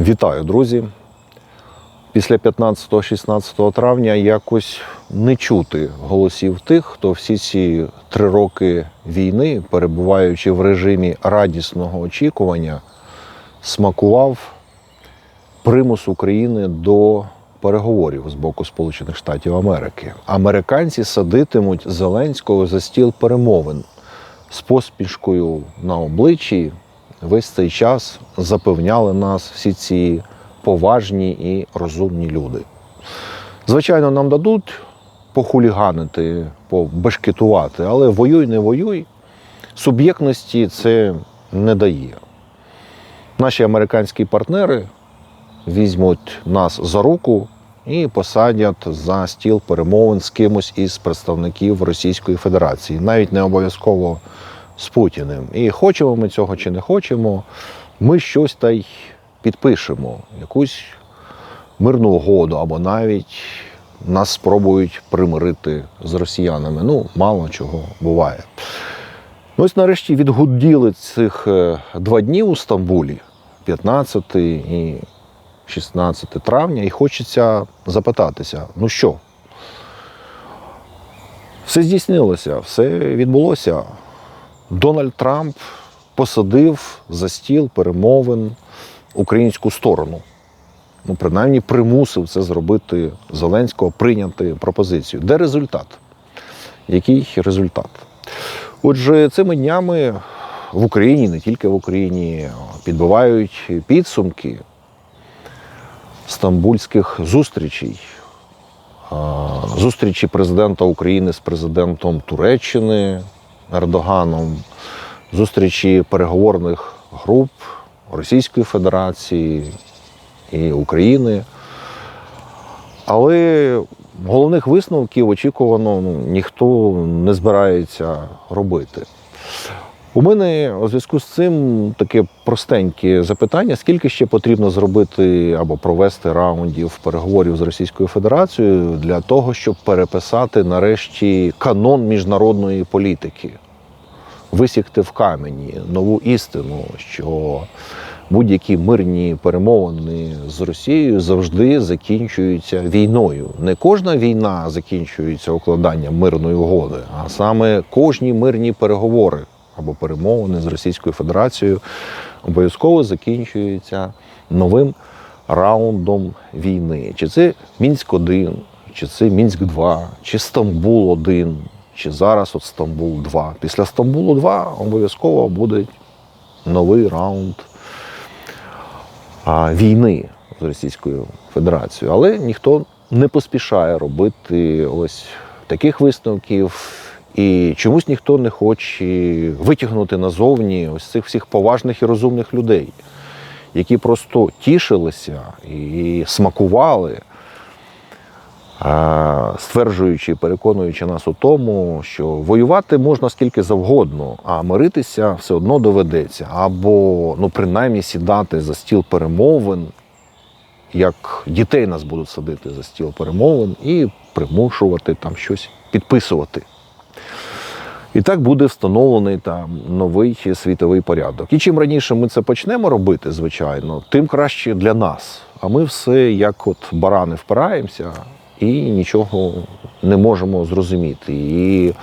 Вітаю, друзі. Після 15-16 травня якось не чути голосів тих, хто всі ці три роки війни, перебуваючи в режимі радісного очікування, смакував примус України до переговорів з боку Сполучених Штатів Америки. Американці садитимуть Зеленського за стіл перемовин з поспішкою на обличчі. Весь цей час запевняли нас всі ці поважні і розумні люди. Звичайно, нам дадуть похуліганити, побешкетувати, але воюй, не воюй, суб'єктності це не дає. Наші американські партнери візьмуть нас за руку і посадять за стіл перемовин з кимось із представників Російської Федерації, навіть не обов'язково з Путіним. І хочемо ми цього чи не хочемо, ми щось та й підпишемо, якусь мирну угоду, або навіть нас спробують примирити з росіянами. Ну, мало чого буває. Ну, ось нарешті відгуділи цих е, два дні у Стамбулі, 15 і 16 травня, і хочеться запитатися: ну що? Все здійснилося, все відбулося. Дональд Трамп посадив за стіл перемовин українську сторону. Ну, принаймні, примусив це зробити Зеленського прийняти пропозицію. Де результат? Який результат? Отже, цими днями в Україні, не тільки в Україні, підбивають підсумки стамбульських зустрічей. Зустрічі президента України з президентом Туреччини Ердоганом, зустрічі переговорних груп Російської Федерації і України. Але головних висновків очікувано ну, ніхто не збирається робити. У мене у зв'язку з цим таке простеньке запитання: скільки ще потрібно зробити або провести раундів переговорів з Російською Федерацією для того, щоб переписати нарешті канон міжнародної політики, висікти в камені нову істину, що будь-які мирні перемовини з Росією завжди закінчуються війною. Не кожна війна закінчується укладанням мирної угоди, а саме кожні мирні переговори або перемовини з Російською Федерацією обов'язково закінчуються новим раундом війни. Чи це Мінськ 1 чи це Мінськ 2 чи Стамбул 1 чи зараз от Стамбул 2 Після Стамбулу 2 обов'язково буде новий раунд а, війни з Російською Федерацією. Але ніхто не поспішає робити ось таких висновків. І чомусь ніхто не хоче витягнути назовні ось цих всіх поважних і розумних людей, які просто тішилися і смакували, стверджуючи, переконуючи нас у тому, що воювати можна скільки завгодно, а миритися все одно доведеться. Або, ну, принаймні, сідати за стіл перемовин, як дітей нас будуть садити за стіл перемовин і примушувати там щось підписувати. І так буде встановлений там новий світовий порядок. І чим раніше ми це почнемо робити, звичайно, тим краще для нас. А ми все як от барани впираємося і нічого не можемо зрозуміти. І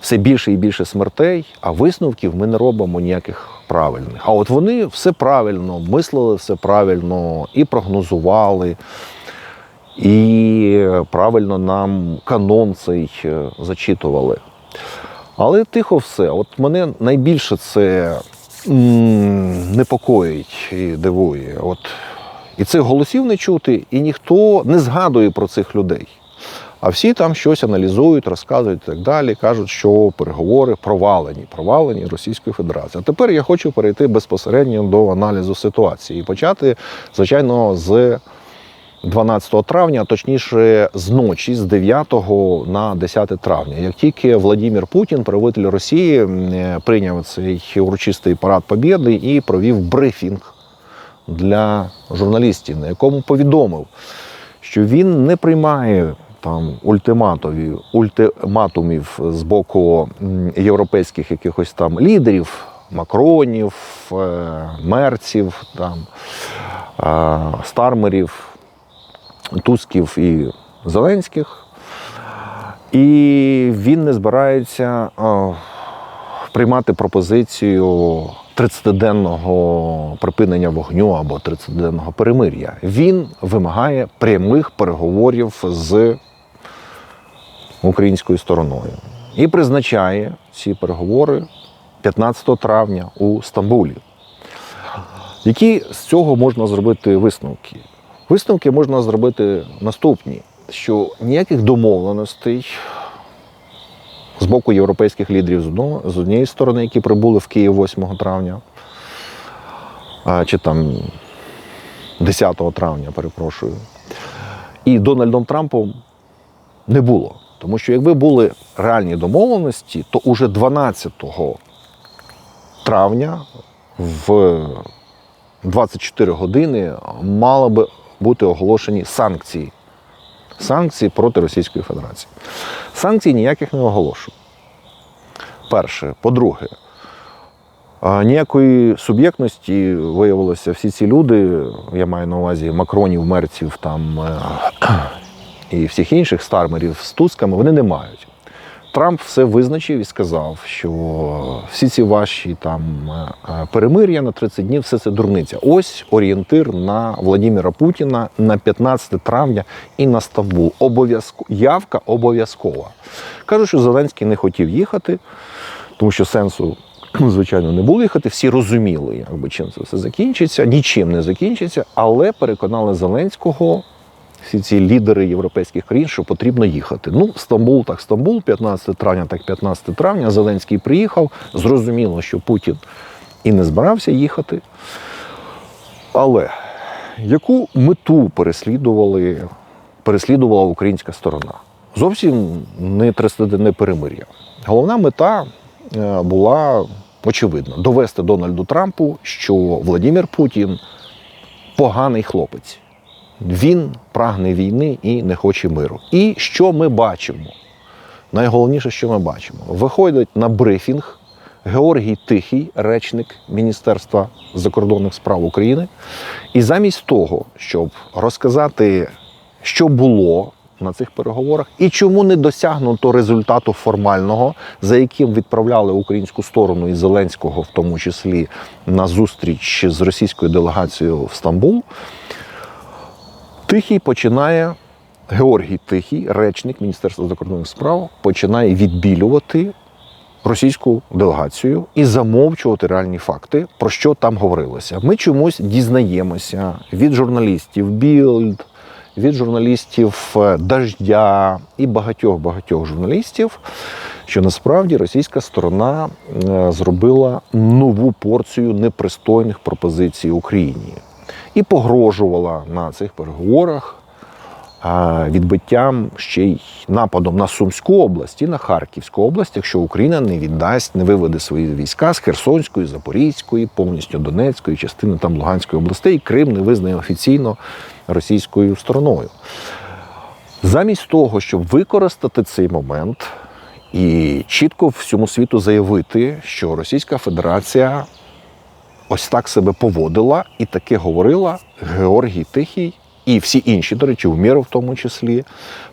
все більше і більше смертей, а висновків ми не робимо ніяких правильних. А от вони все правильно мислили, все правильно і прогнозували. І правильно нам канон цей е, зачитували. Але тихо все. От мене найбільше це непокоїть і дивує. От, і цих голосів не чути, і ніхто не згадує про цих людей. А всі там щось аналізують, розказують і так далі, кажуть, що переговори провалені, провалені Російською Федерацією. А тепер я хочу перейти безпосередньо до аналізу ситуації і почати, звичайно, з 12 травня, точніше з ночі, з 9 на 10 травня. Як тільки Владимир Путін, правитель Росії, прийняв цей урочистий парад Побєди і провів брифінг для журналістів, на якому повідомив, що він не приймає там ультиматові, ультиматумів з боку європейських якихось там лідерів, Макронів, е, мерців там. е, Стармерів, Тусків і Зеленських. І він не збирається е, приймати пропозицію 30-денного припинення вогню або 30-денного перемир'я. Він вимагає прямих переговорів з українською стороною і призначає ці переговори 15 травня у Стамбулі. Які з цього можна зробити висновки? Висновки можна зробити наступні: що ніяких домовленостей з боку європейських лідерів з, однієї сторони, які прибули в Київ 8 травня, чи там 10 травня, перепрошую, і Дональдом Трампом не було. Тому що якби були реальні домовленості, то уже 12 травня в 24 години мали би бути оголошені санкції. Санкції проти Російської Федерації. Санкцій ніяких не оголошую. Перше. По-друге, ніякої суб'єктності виявилося всі ці люди, я маю на увазі Макронів, Мерців там, е, і всіх інших стармерів з тусками, вони не мають. Трамп все визначив і сказав, що всі ці ваші там е, е, перемир'я на 30 днів, все це дурниця. Ось орієнтир на Владимира Путіна на 15 травня і на Стамбул. Обов'язко явка обов'язкова. Кажуть, що Зеленський не хотів їхати, тому що сенсу. Звичайно, не було їхати. Всі розуміли, якби чим це все закінчиться, нічим не закінчиться, але переконали Зеленського всі ці лідери європейських країн, що потрібно їхати. Ну, Стамбул так Стамбул, 15 травня, так 15 травня. Зеленський приїхав. Зрозуміло, що Путін і не збирався їхати. Але яку мету переслідували, переслідувала українська сторона? Зовсім не 30-денне перемир'я. Головна мета е, була очевидна: довести Дональду Трампу, що Владимир Путін поганий хлопець. Він прагне війни і не хоче миру. І що ми бачимо? Найголовніше, що ми бачимо, виходить на брифінг Георгій Тихий, речник Міністерства закордонних справ України. І замість того, щоб розказати, що було на цих переговорах і чому не досягнуто результату формального, за яким відправляли українську сторону і Зеленського, в тому числі на зустріч з російською делегацією в Стамбул. Тихий починає, Георгій Тихий, речник Міністерства закордонних справ, починає відбілювати російську делегацію і замовчувати реальні факти, про що там говорилося. Ми чомусь дізнаємося від журналістів Білд, від журналістів е, Дождя і багатьох-багатьох журналістів, що насправді російська сторона е, зробила нову порцію непристойних пропозицій Україні і погрожувала на цих переговорах відбиттям ще й нападом на Сумську область і на Харківську область, якщо Україна не віддасть, не виведе свої війська з Херсонської, Запорізької, повністю Донецької, частини там Луганської областей, і Крим не визнає офіційно російською стороною. Замість того, щоб використати цей момент і чітко всьому світу заявити, що Російська Федерація ось так себе поводила і таке говорила Георгій Тихий і всі інші, до речі, Умєров в тому числі,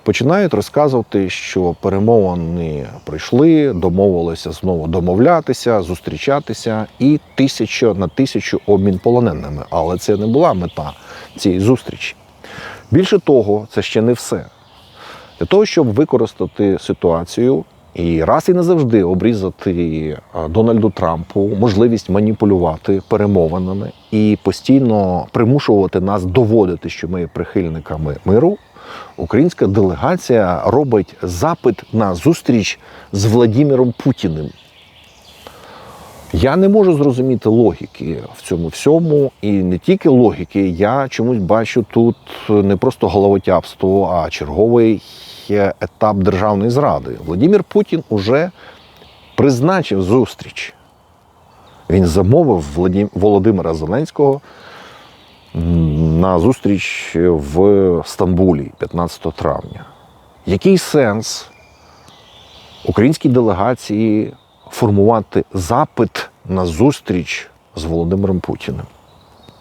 починають розказувати, що перемовини прийшли, домовилися знову домовлятися, зустрічатися і тисяча на тисячу обмін полоненими. Але це не була мета цієї зустрічі. Більше того, це ще не все. Для того, щоб використати ситуацію і раз і назавжди обрізати Дональду Трампу можливість маніпулювати перемовинами і постійно примушувати нас доводити, що ми прихильниками миру. Українська делегація робить запит на зустріч з Владимиром Путіним. Я не можу зрозуміти логіки в цьому всьому, і не тільки логіки. Я чомусь бачу тут не просто головотяпство, а черговий етап державної зради. Владимир Путін уже призначив зустріч. Він замовив Володимира Зеленського на зустріч в Стамбулі 15 травня. Який сенс українській делегації формувати запит на зустріч з Володимиром Путіним?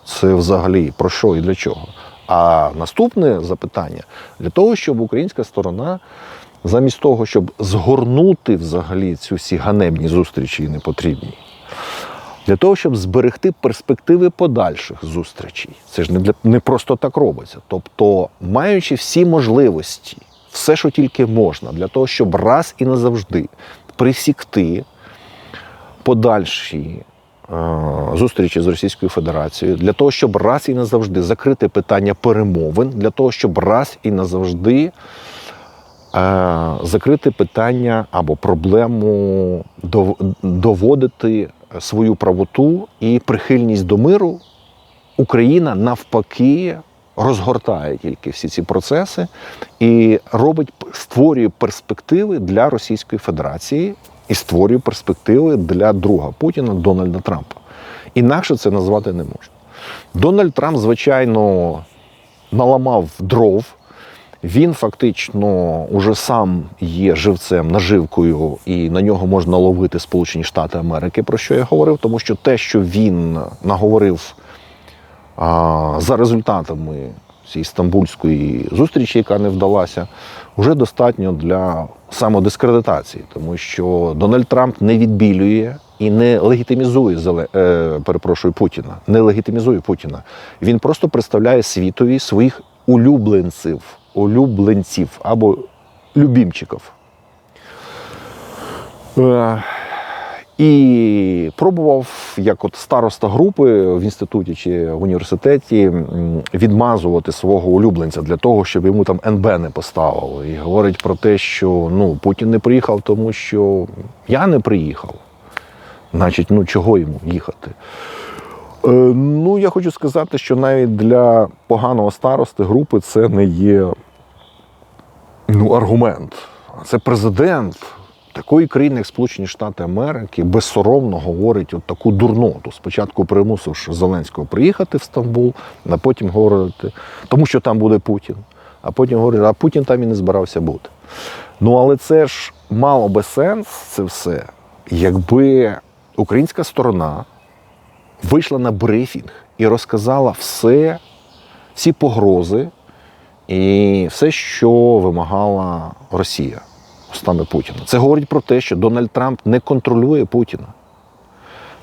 Це взагалі про що і для чого? А наступне запитання для того, щоб українська сторона, замість того, щоб згорнути взагалі цю всі ганебні зустрічі і непотрібні, для того, щоб зберегти перспективи подальших зустрічей. Це ж не, для, не просто так робиться. Тобто, маючи всі можливості, все, що тільки можна, для того, щоб раз і назавжди присікти подальші зустрічі з Російською Федерацією, для того, щоб раз і назавжди закрити питання перемовин, для того, щоб раз і назавжди е, закрити питання або проблему доводити свою правоту і прихильність до миру, Україна навпаки розгортає тільки всі ці процеси і робить, створює перспективи для Російської Федерації і створює перспективи для друга Путіна Дональда Трампа. Інакше це назвати не можна. Дональд Трамп, звичайно, наламав дров. Він фактично уже сам є живцем, наживкою, і на нього можна ловити Сполучені Штати Америки, про що я говорив, тому що те, що він наговорив а, за результатами цієї стамбульської зустрічі, яка не вдалася, вже достатньо для самодискредитації, тому що Дональд Трамп не відбілює і не легітимізує е, перепрошую Путіна. Не легітимізує Путіна. Він просто представляє світові своїх улюбленців, улюбленців або любімчиків. І пробував, як от староста групи в інституті чи в університеті, відмазувати свого улюбленця для того, щоб йому там НБ не поставили. І говорить про те, що ну, Путін не приїхав, тому що я не приїхав. Значить, ну чого йому їхати? Е, ну, я хочу сказати, що навіть для поганого старости групи це не є ну, аргумент. Це президент такої країни, як Сполучені Штати Америки, безсоромно говорить от таку дурноту. Спочатку примусивши Зеленського приїхати в Стамбул, а потім говорити, тому що там буде Путін. А потім говорить, а Путін там і не збирався бути. Ну, але це ж мало би сенс, це все, якби українська сторона вийшла на брифінг і розказала все, всі погрози і все, що вимагала Росія устами Путіна. Це говорить про те, що Дональд Трамп не контролює Путіна.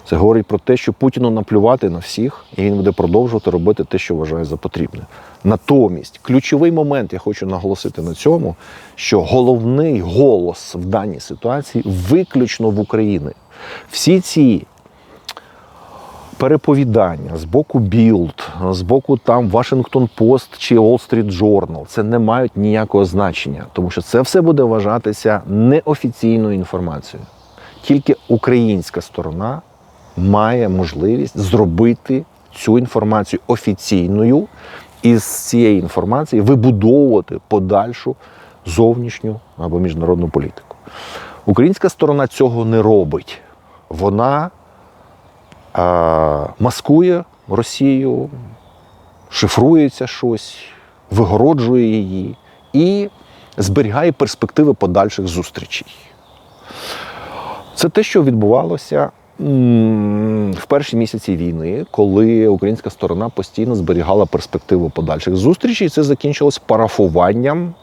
Це говорить про те, що Путіну наплювати на всіх, і він буде продовжувати робити те, що вважає за потрібне. Натомість, ключовий момент, я хочу наголосити на цьому, що головний голос в даній ситуації виключно в Україні. Всі ці переповідання з боку Білд, з боку там Washington Post чи Wall Street Journal, це не мають ніякого значення, тому що це все буде вважатися неофіційною інформацією. Тільки українська сторона має можливість зробити цю інформацію офіційною і з цієї інформації вибудовувати подальшу зовнішню або міжнародну політику. Українська сторона цього не робить. Вона маскує Росію, шифрується щось, вигороджує її і зберігає перспективи подальших зустрічей. Це те, що відбувалося в перші місяці війни, коли українська сторона постійно зберігала перспективу подальших зустрічей. Це закінчилось парафуванням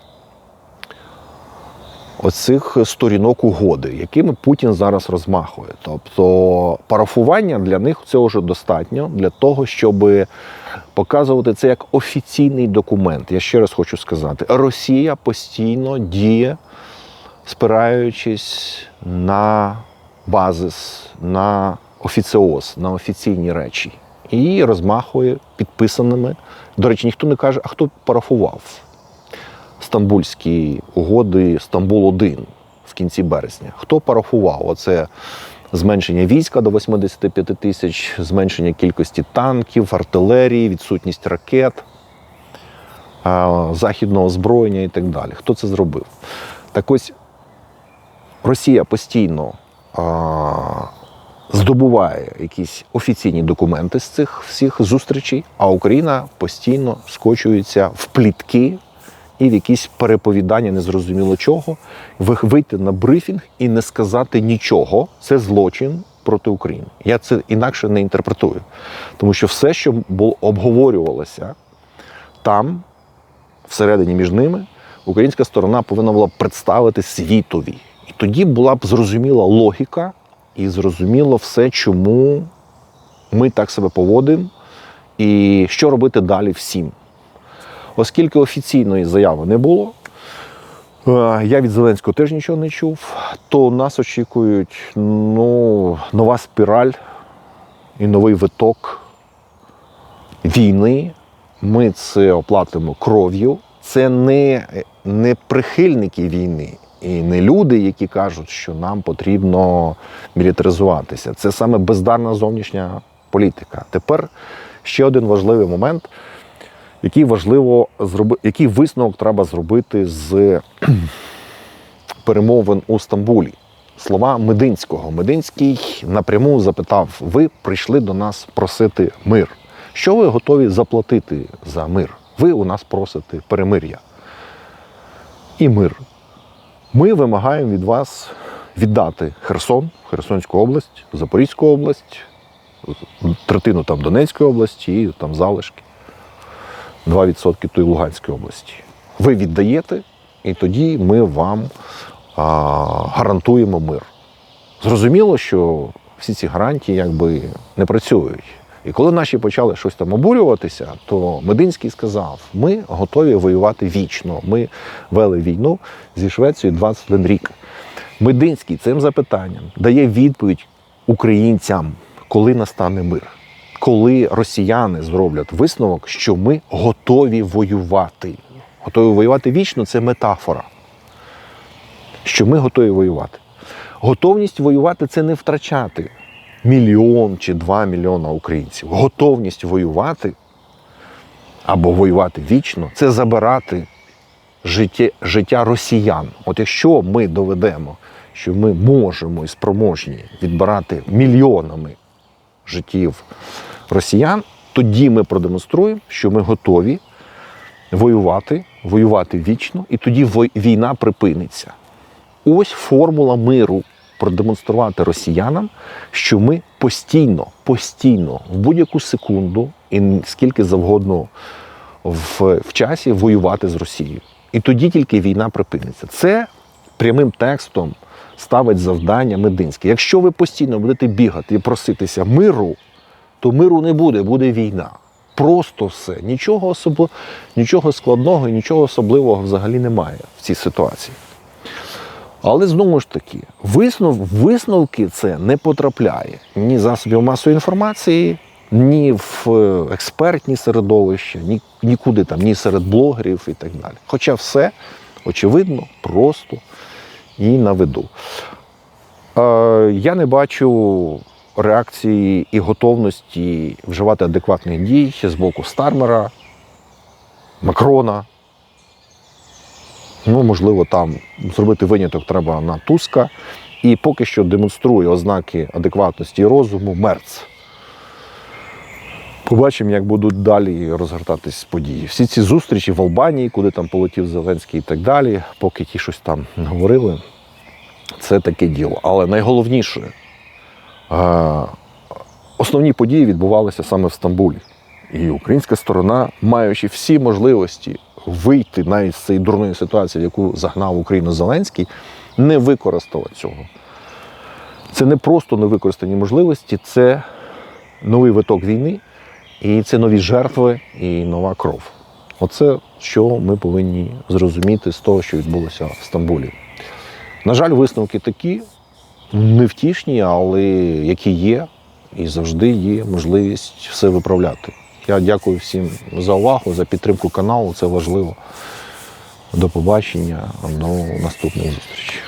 оцих сторінок угоди, якими Путін зараз розмахує. Тобто парафування для них цього вже достатньо для того, щоб показувати це як офіційний документ. Я ще раз хочу сказати: Росія постійно діє, спираючись на базис, на офіціоз, на офіційні речі. І розмахує підписаними. До речі, ніхто не каже, а хто парафував стамбульські угоди Стамбул-1 в кінці березня. Хто парафував? Оце зменшення війська до 85 тисяч, зменшення кількості танків, артилерії, відсутність ракет, західного озброєння і так далі. Хто це зробив? Так ось Росія постійно а, здобуває якісь офіційні документи з цих всіх зустрічей, а Україна постійно скочується в плітки і в якісь переповідання незрозуміло чого, ви- вийти на брифінг і не сказати нічого. Це злочин проти України. Я це інакше не інтерпретую. Тому що все, що було обговорювалося там, всередині між ними, українська сторона повинна була представити світові. І тоді була б зрозуміла логіка і зрозуміло все, чому ми так себе поводимо, і що робити далі всім. Оскільки офіційної заяви не було, е, я від Зеленського теж нічого не чув, то нас очікують ну, нова спіраль і новий виток війни. Ми це оплатимо кров'ю. Це не, не прихильники війни і не люди, які кажуть, що нам потрібно мілітаризуватися. Це саме бездарна зовнішня політика. Тепер ще один важливий момент, який важливо зроби, який висновок треба зробити з перемовин у Стамбулі. Слова Мединського. Мединський напряму запитав: ви прийшли до нас просити мир. Що ви готові заплатити за мир? Ви у нас просите перемир'я і мир. Ми вимагаємо від вас віддати Херсон, Херсонську область, Запорізьку область, третину там Донецької області і там залишки, 2% тої Луганської області. Ви віддаєте, і тоді ми вам а, гарантуємо мир. Зрозуміло, що всі ці гарантії якби не працюють. І коли наші почали щось там обурюватися, то Мединський сказав: ми готові воювати вічно. Ми вели війну зі Швецією 21 рік. Мединський цим запитанням дає відповідь українцям, коли настане мир, коли росіяни зроблять висновок, що ми готові воювати. Готові воювати вічно це метафора. Що ми готові воювати. Готовність воювати це не втрачати мільйон чи два мільйона українців. Готовність воювати або воювати вічно це забирати життя, життя росіян. От якщо ми доведемо, що ми можемо і спроможні відбирати мільйонами життів росіян, тоді ми продемонструємо, що ми готові воювати, воювати вічно, і тоді війна припиниться. Ось формула миру продемонструвати росіянам, що ми постійно, постійно, в будь-яку секунду і скільки завгодно в, в часі воювати з Росією. І тоді тільки війна припиниться. Це прямим текстом ставить завдання Мединське. Якщо ви постійно будете бігати і проситися миру, то миру не буде, буде війна. Просто все. Нічого особливо, нічого складного і нічого особливого взагалі немає в цій ситуації. Але знову ж таки, виснов, висновки це не потрапляє ні засобів масової інформації, ні в е, експертні середовища, ні, нікуди там, ні серед блогерів і так далі. Хоча все очевидно, просто і на виду. Е, я не бачу реакції і готовності вживати адекватних дій з боку Стармера, Макрона. Ну, можливо, там зробити виняток треба на Туска. І поки що демонструє ознаки адекватності і розуму Мерц. Побачимо, як будуть далі розгортатись події. Всі ці зустрічі в Албанії, куди там полетів Зеленський і так далі, поки ті щось там говорили, це таке діло. Але найголовніше, основні події відбувалися саме в Стамбулі. І українська сторона, маючи всі можливості вийти навіть з цієї дурної ситуації, в яку загнав Україну Зеленський, не використала цього. Це не просто невикористані можливості, це новий виток війни, і це нові жертви і нова кров. Оце що ми повинні зрозуміти з того, що відбулося в Стамбулі. На жаль, висновки такі невтішні, але які є, і завжди є можливість все виправляти. Я дякую всім за увагу, за підтримку каналу. Це важливо. До побачення. До наступної зустрічі.